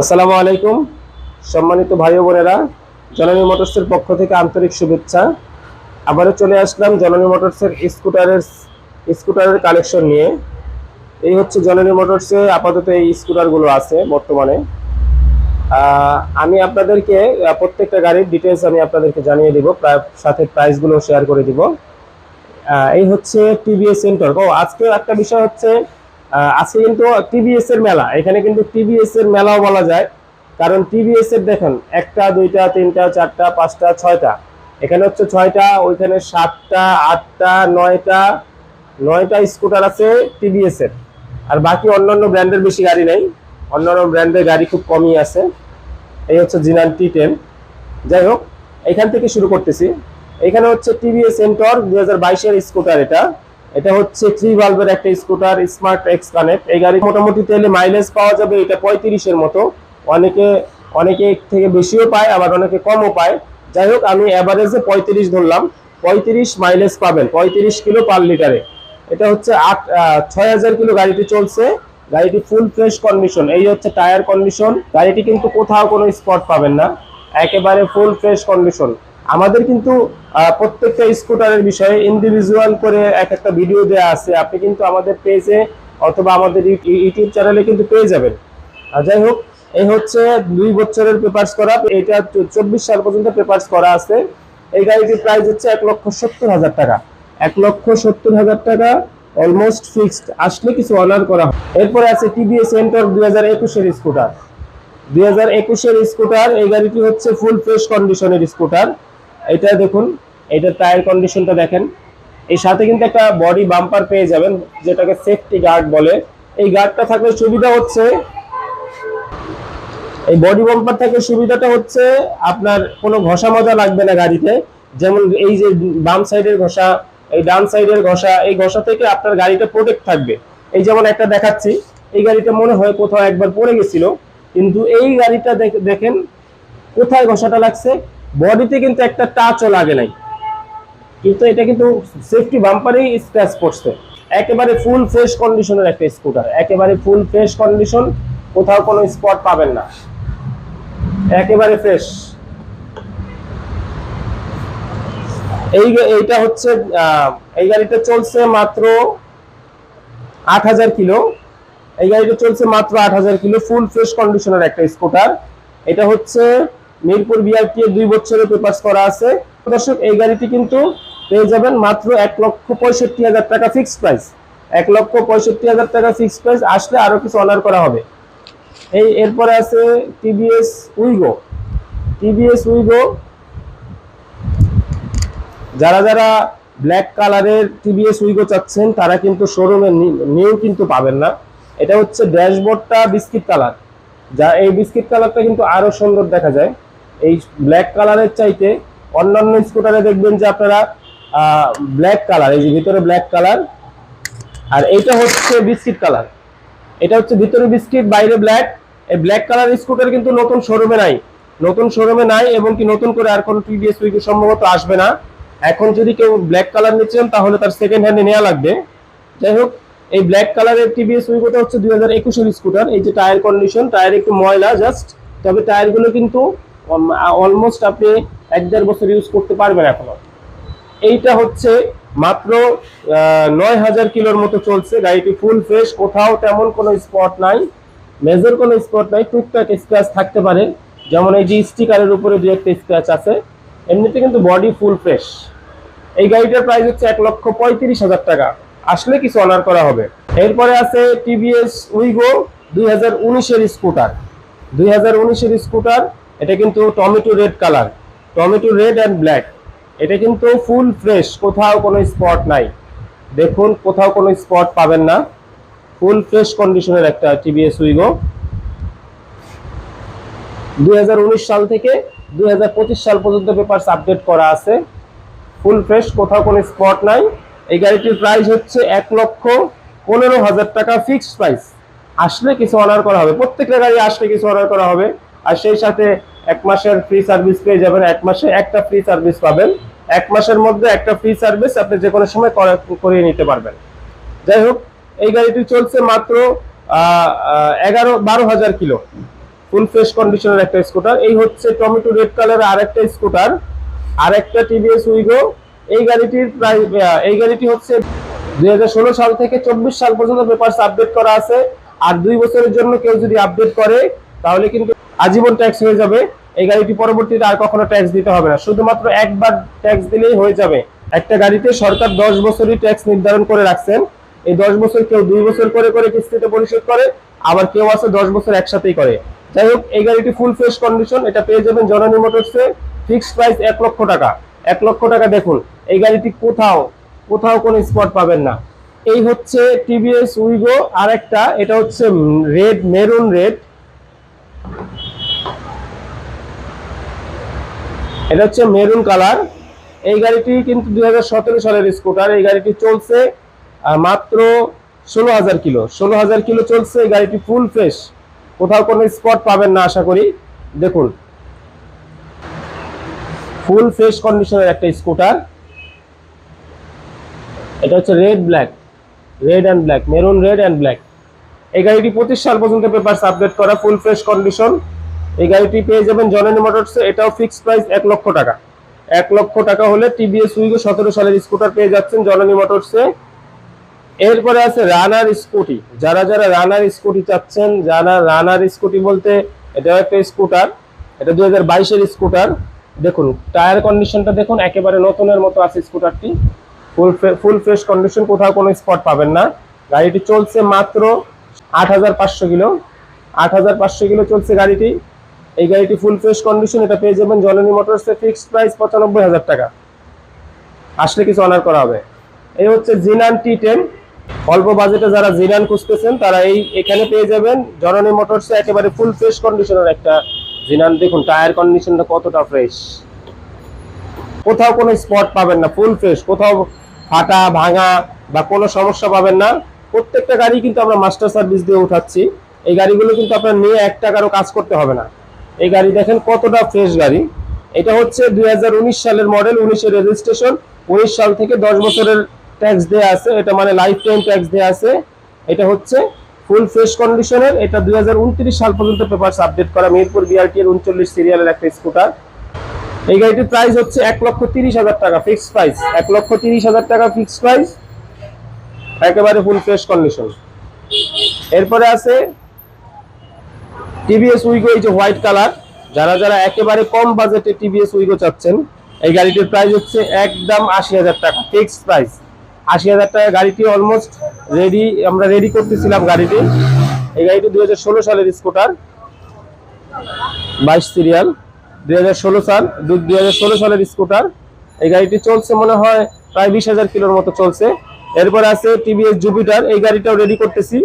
আসসালামু আলাইকুম, সম্মানিত ভাই বোনেরা, জননী মোটরসের পক্ষ থেকে আন্তরিক শুভেচ্ছা। আবারও চলে আসলাম জননী মোটরসের স্কুটারের স্কুটারের কালেকশন নিয়ে। এই হচ্ছে জননী মোটরসে আপাতত এই স্কুটারগুলো আছে বর্তমানে। আমি আপনাদেরকে প্রত্যেকটা গাড়ির ডিটেলস আমি আপনাদেরকে জানিয়ে দিব সাথে প্রাইসগুলো শেয়ার করে দিব। এই হচ্ছে টিভিএস সেন্টার ও আজকে একটা বিষয় হচ্ছে আজকে কিন্তু টিভিএস এর মেলা। এখানে কিন্তু টিভিএস এর মেলাও বলা যায়। কারণ টিভিএস এর দেখেন, একটা, দুইটা, তিনটা, চারটা, পাঁচটা, ছয়টা। এখানে হচ্ছে ছয়টা, ওইখানে সাতটা, আটটা, নয়টা নয়টা স্কুটার আছে টিভিএস এর। আর বাকি অন্যান্য ব্র্যান্ডের বেশি গাড়ি নেই। অন্যান্য ব্র্যান্ডের গাড়ি খুব কমই আছে। এই হচ্ছে জিনান টি টেন যাই হোক, এখান থেকে শুরু করতেছি। এখানে হচ্ছে টিভিএস সেন্টর দুই হাজার বাইশের স্কুটার এটা। এটা হচ্ছে থ্রি বাল্বের একটা স্কুটার স্মার্ট এক্স কানেক্ট এই গাড়ি মোটামুটি তেলে মাইলেজ পাওয়া যাবে, এটা পঁয়ত্রিশের মতো। অনেকে অনেকে থেকে বেশিও পায়, আবার অনেকে কমও পায়। যাই হোক, আমি অ্যাভারেজে পঁয়ত্রিশ ধরলাম। পঁয়ত্রিশ মাইলেজ পাবেন, পঁয়ত্রিশ কিলো পার লিটারে এটা হচ্ছে আট ছয় হাজার কিলো গাড়িটি চলছে। গাড়িটি ফুল ফ্রেশ কন্ডিশন এই হচ্ছে টায়ার কন্ডিশন গাড়িটি কিন্তু কোথাও কোনো স্পট পাবেন না। একেবারে ফুল ফ্রেশ কন্ডিশন আমাদের কিন্তু প্রত্যেকটা স্কুটারের বিষয়ে ইন্ডিভিজুয়াল করে এক একটা ভিডিও দেওয়া আছে। আপনি কিন্তু আমাদের পেজে অথবা আমাদের ইউ- ইউটিউব চ্যানেলে কিন্তু পেয়ে যাবেন। যাই হোক, এই হচ্ছে দুই বছরের পেপার্স করা। এটা চব্বিশ সাল পর্যন্ত পেপার্স করা আছে। এই গাড়িটির প্রাইস হচ্ছে এক লক্ষ সত্তর হাজার টাকা। এক লক্ষ সত্তর হাজার টাকা অলমোস্ট ফিক্সড আসলে কিছু অনার করা হয়। এরপরে আছে টিভিএস সেন্টার দুই হাজার একুশের স্কুটার দুই হাজার একুশের স্কুটার এই গাড়িটি হচ্ছে ফুল ফ্রেশ কন্ডিশনের স্কুটার এটা দেখুন, এটা টায়ার কন্ডিশনটা দেখেন। এই সাথে কিন্তু একটা বডি বাম্পার পেয়ে যাবেন, যেটাকে সেফটি গার্ড বলে। এই গার্ডটা থাকলে সুবিধা হচ্ছে, এই বডি বাম্পার থেকে সুবিধাটা হচ্ছে আপনার কোনো ঘষা মজা লাগবে না গাড়িতে। যেমন এই যে বাম সাইডের ঘষা, এই ডান সাইডের ঘষা, এই ঘষা থেকে আপনার গাড়িটা প্রোটেক্ট থাকবে। এই যেমন একটা দেখাচ্ছি, এই গাড়িটা মনে হয় কোথাও একবার পড়ে গেছিল, কিন্তু এই গাড়িটা দেখ- দেখেন, কোথায় ঘষাটা লাগছে? বডিতে কিন্তু একটা টাচও লাগে নাই। কিন্তু এটা কিন্তু সেফটি বাম্পারেই স্ক্র্যাচ পড়ছে একেবারে ফুল ফ্রেশ কন্ডিশনের একটা স্কুটার একেবারে ফুল ফ্রেশ কন্ডিশন কোথাও কোনো স্পট পাবেন না। একেবারে ফ্রেশ এই এইটা হচ্ছে এই গাড়িটা চলছে মাত্র আট হাজার কিলো। এই গাড়িটা চলছে মাত্র আট হাজার কিলো ফুল ফ্রেশ কন্ডিশনের একটা স্কুটার এটা হচ্ছে মিরপুর বিআরটি দুই বছরের পেপার্স করা আছে। দর্শক, এই গাড়িটি কিন্তু পেয়ে যাবেন মাত্র এক লক্ষ পঁয়ষট্টি হাজার টাকা ফিক্সড প্রাইস এক লক্ষ পঁয়ষট্টি হাজার টাকা ফিক্সড প্রাইস আসলে আরও কিছু অনার করা হবে। এই এরপরে আছে টিভিএস উইগো টিভিএস উইগো যারা যারা ব্ল্যাক কালারের টিভিএস উইগো চাচ্ছেন, তারা কিন্তু শোরুমে নিয়েও কিন্তু পাবেন না। এটা হচ্ছে ড্যাশবোর্ডটা বিস্কিট কালার যা, এই বিস্কিট কালারটা কিন্তু আরও সুন্দর দেখা যায়। এই ব্ল্যাক কালারের চাইতে অন্যান্য স্কুটারে দেখবেন যে আপনারা ব্ল্যাক কালার এই যে ভিতরে ব্ল্যাক কালার আর এইটা হচ্ছে বিস্কিট কালার এটা হচ্ছে ভিতরে বিস্কিট বাইরে ব্ল্যাক এই ব্ল্যাক কালার স্কুটার কিন্তু নতুন শোরুমে নাই। নতুন শোরুমে নাই এবং কি নতুন করে আর কোনো টিভিএস উইকে সম্ভবত আসবে না। এখন যদি কেউ ব্ল্যাক কালার নিতে চান, তাহলে তার সেকেন্ড হ্যান্ডে নেওয়া লাগবে। যাই হোক, এই ব্ল্যাক কালারের টিভিএস উইকোটা হচ্ছে দুই হাজার একুশের স্কুটার এই যে টায়ার কন্ডিশন টায়ার একটু ময়লা জাস্ট তবে টায়ারগুলো কিন্তু অলমোস্ট আপনি এক দেড় বছর ইউজ করতে পারবেন এখনও। এইটা হচ্ছে মাত্র নয় হাজার কিলোর মতো চলছে। গাড়িটি ফুল ফ্রেশ কোথাও তেমন কোনো স্পট নাই। মেজর কোনো স্পট নাই, টুকটাক স্ক্র্যাচ থাকতে পারে। যেমন এই যে স্টিকারের উপরে দু একটা স্ক্র্যাচ আছে। এমনিতে কিন্তু বডি ফুল ফ্রেশ এই গাড়িটার প্রাইস হচ্ছে এক লক্ষ পঁয়ত্রিশ হাজার টাকা। আসলে কিছু অনার করা হবে। এরপরে আছে টিভিএস উইগো দুই হাজার উনিশের স্কুটার দুই হাজার উনিশের স্কুটার এটা কিন্তু tomato red colour. Tomato red and black. এটা কিন্তু ফুল ফ্রেশ, কোথাও কোনো স্পট নাই। দেখুন, কোথাও কোনো স্পট পাবেন না। ফুল ফ্রেশ কন্ডিশনের একটা টিভিএস উইগো। দুই হাজার উনিশ সাল থেকে দুই হাজার পঁচিশ সাল পর্যন্ত পেপারস আপডেট করা আছে। ফুল ফ্রেশ, কোথাও কোনো স্পট নাই। এই গাড়িটির প্রাইস হচ্ছে এক লক্ষ পনেরো হাজার টাকা ফিক্সড প্রাইস। আসলে কিছু অনার করা হবে। প্রত্যেকটা গাড়ি আসলে কিছু অনার করা হবে। আর সেই সাথে এক মাসের ফ্রি সার্ভিস পেয়ে যাবেন, এক মাসে একটা ফ্রি সার্ভিস পাবেন। এক মাসের মধ্যে একটা ফ্রি সার্ভিস আপনি যে কোনো সময় করা- করিয়ে নিতে পারবেন। যাই হোক, এই গাড়িটি চলছে মাত্র এগারো, বারো হাজার কিলো। ফুল ফ্রেশ কন্ডিশনের একটা স্কুটার এই হচ্ছে টমেটো রেড কালারের আরেকটা স্কুটার আরেকটা টিভিএস উইগো এই গাড়িটির প্রায় এই গাড়িটি হচ্ছে দুই হাজার ষোলো সাল থেকে চব্বিশ সাল পর্যন্ত পেপারস আপডেট করা আছে। আর দুই বছরের জন্য কেউ যদি আপডেট করে তাহলে কিন্তু আজীবন ট্যাক্স হয়ে যাবে। এই গাড়িটি পরবর্তীতে আর কখনো ট্যাক্স দিতে হবে না। শুধুমাত্র একবার ট্যাক্স দিলেই হয়ে যাবে। একটা গাড়িতে সরকার দশ বছরই ট্যাক্স নির্ধারণ করে রাখছেন। এই দশ বছর কেউ দুই বছর করে করে কিস্তিতে পরিশোধ করে, আবার কেউ আছে দশ বছর একসাথেই করে। যাই হোক, এই গাড়িটি ফুল ফ্রেশ কন্ডিশন এটা পেয়ে যাবেন জননী মোটরসে ফিক্সড প্রাইস এক লক্ষ টাকা। এক লক্ষ টাকা দেখুন, এই গাড়িটি কোথাও কোথাও কোনো স্পট পাবেন না। এই হচ্ছে টিভিএস উইগো আর একটা এটা হচ্ছে রেড মেরুন রেড এটা হচ্ছে মেরুন কালার। এই গাড়িটি কিন্তু দুই হাজার সতেরো সালের স্কুটার। এই গাড়িটি চলছে মাত্র ষোলো হাজার কিলো। ষোলো হাজার কিলো চলছে, এই গাড়িটি ফুল ফ্রেশ কোথাও কোনো স্পট পাবেন না, আশা করি। দেখুন ফুল ফ্রেশ কন্ডিশনের একটা স্কুটার। এটা হচ্ছে red black red and black maroon red and black এই গাড়িটি পঁচিশ সাল পর্যন্ত পেপারস আপডেট করা ফুল ফ্রেশ কন্ডিশন এই গাড়িটি পেয়ে যাবেন জননী মোটরসে এটাও ফিক্সড প্রাইস এক লক্ষ টাকা। এক লক্ষ টাকা হলে টিভিএস উইগো সতেরো সালের স্কুটার পেয়ে যাচ্ছেন জননী মোটরসে এরপরে আছে রানার স্কুটি যারা যারা রানার স্কুটি চাচ্ছেন, যারা রানার স্কুটি বলতে এটাও একটা স্কুটার এটা দু হাজার বাইশের স্কুটার দেখুন টায়ার কন্ডিশনটা দেখুন, একেবারে নতুনের মতো আছে স্কুটারটি ফুল ফুল ফ্রেশ কন্ডিশন কোথাও কোনো স্পট পাবেন না। গাড়িটি চলছে মাত্র আট হাজার পাঁচশো কিলো। আট হাজার পাঁচশো কিলো চলছে গাড়িটি। এই গাড়িটি ফুল ফ্রেশ কন্ডিশন এটা পেয়ে যাবেন জননী মোটরসে ফিক্সড প্রাইস পঁচানব্বই হাজার টাকা। আসলে কিছু অনার করা হবে। এই হচ্ছে জিনান টি টেন অল্প বাজেটে যারা জিনান খুঁজতেছেন, তারা এই এখানে পেয়ে যাবেন। জননী মোটরসে একেবারে ফুল ফ্রেশ কন্ডিশনের একটা জিনান দেখুন টায়ার কন্ডিশনটা কতটা ফ্রেশ কোথাও কোনো স্পট পাবেন না ফুল ফ্রেশ কোথাও ফাটা, ভাঙা বা কোনো সমস্যা পাবেন না। প্রত্যেকটা গাড়ি কিন্তু আমরা মাস্টার সার্ভিস দিয়ে উঠাচ্ছি। এই গাড়িগুলো কিন্তু আপনার নিয়ে এক টাকারও কাজ করতে হবে না। এই গাড়ি দেখেন কতটা ফ্রেশ গাড়ি। এটা হচ্ছে দুই হাজার উনিশ সালের মডেল উনিশের রেজিস্ট্রেশন উনিশ সাল থেকে দশ বছরের ট্যাক্স দেওয়া আছে। এটা মানে লাইফ টাইম ট্যাক্স দেওয়া আছে। এটা হচ্ছে ফুল ফ্রেশ কন্ডিশনের এটা দুই হাজার উনত্রিশ সাল পর্যন্ত পেপার আপডেট করা। মিরপুর বিআরটি এর উনচল্লিশ সিরিয়ালের একটা স্কুটার এই গাড়িটির প্রাইস হচ্ছে এক লক্ষ তিরিশ হাজার টাকা ফিক্সড প্রাইস এক লক্ষ তিরিশ হাজার টাকা ফিক্সড প্রাইস একেবারে ফুল ফ্রেশ কন্ডিশন এরপরে আছে টিভিএস উইগো এই যে হোয়াইট কালার যারা যারা একেবারে কম বাজেটে টিভিএস উইগো চাচ্ছেন, এই গাড়িটির প্রাইস হচ্ছে একদম আশি হাজার টাকা ফিক্সড প্রাইস আশি হাজার টাকা গাড়িটি অলমোস্ট রেডি আমরা রেডি করতেছিলাম গাড়িটি। এই গাড়িটি দুই হাজার ষোলো সালের স্কুটার বাইশ সিরিয়াল দুই হাজার ষোলো সাল দুই হাজার ষোলো সালের স্কুটার এই গাড়িটি চলছে মনে হয় প্রায় বিশ হাজার কিলোর মতো চলছে। এরপর আছে টিভিএস জুপিটার এই গাড়িটাও রেডি করতেছি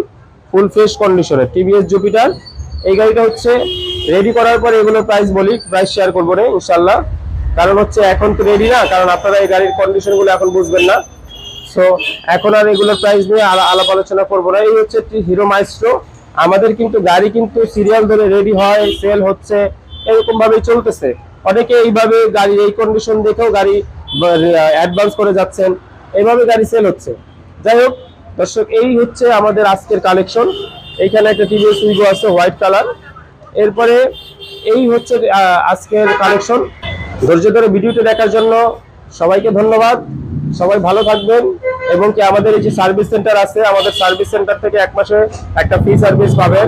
ফুল ফ্রেশ কন্ডিশনে টিভিএস জুপিটার এই গাড়িটা হচ্ছে রেডি করার পরে এগুলো প্রাইস বলি প্রাইস শেয়ার করব না ইনশাল্লাহ কারণ হচ্ছে এখন তো রেডি না, কারণ আপনারা এই গাড়ির কন্ডিশনগুলো এখন বুঝবেন না। সো এখন আর এগুলোর প্রাইস নিয়ে আলা- আলাপ আলোচনা করব না। এই হচ্ছে একটি হিরো মাইস্ট্রো আমাদের কিন্তু গাড়ি কিন্তু সিরিয়াল ধরে রেডি হয় সেল হচ্ছে, এরকম ভাবেই চলতেছে। অনেকে এইভাবে গাড়ির এই কন্ডিশন দেখেও গাড়ি অ্যাডভান্স করে যাচ্ছেন। এইভাবে গাড়ি সেল হচ্ছে। যাই হোক, দর্শক, এই হচ্ছে আমাদের আজকের কালেকশন এইখানে একটা টিভি উইগো আছে হোয়াইট কালার এরপরে এই হচ্ছে আজকের কালেকশন ধৈর্য ধরে ভিডিওটি দেখার জন্য সবাইকে ধন্যবাদ। সবাই ভালো থাকবেন এবং কি আমাদের এই যে সার্ভিস সেন্টার আছে, আমাদের সার্ভিস সেন্টার থেকে এক মাসে একটা ফ্রি সার্ভিস পাবেন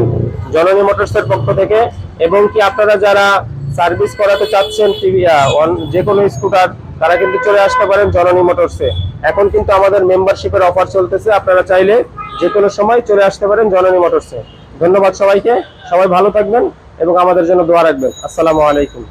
জননী মোটরসের পক্ষ থেকে। এবং কি আপনারা যারা সার্ভিস করাতে চাচ্ছেন টিভি যে কোনো স্কুটার তারা কিন্তু চলে আসতে পারেন জননী মোটরসে এখন কিন্তু আমাদের মেম্বারশিপের অফার চলতেছে। আপনারা চাইলে যে কোনো সময় চলে আসতে পারেন জননী মোটরসে। ধন্যবাদ সবাইকে। সবাই ভালো থাকবেন এবং আমাদের জন্য দোয়া রাখবেন। আসসালামু আলাইকুম।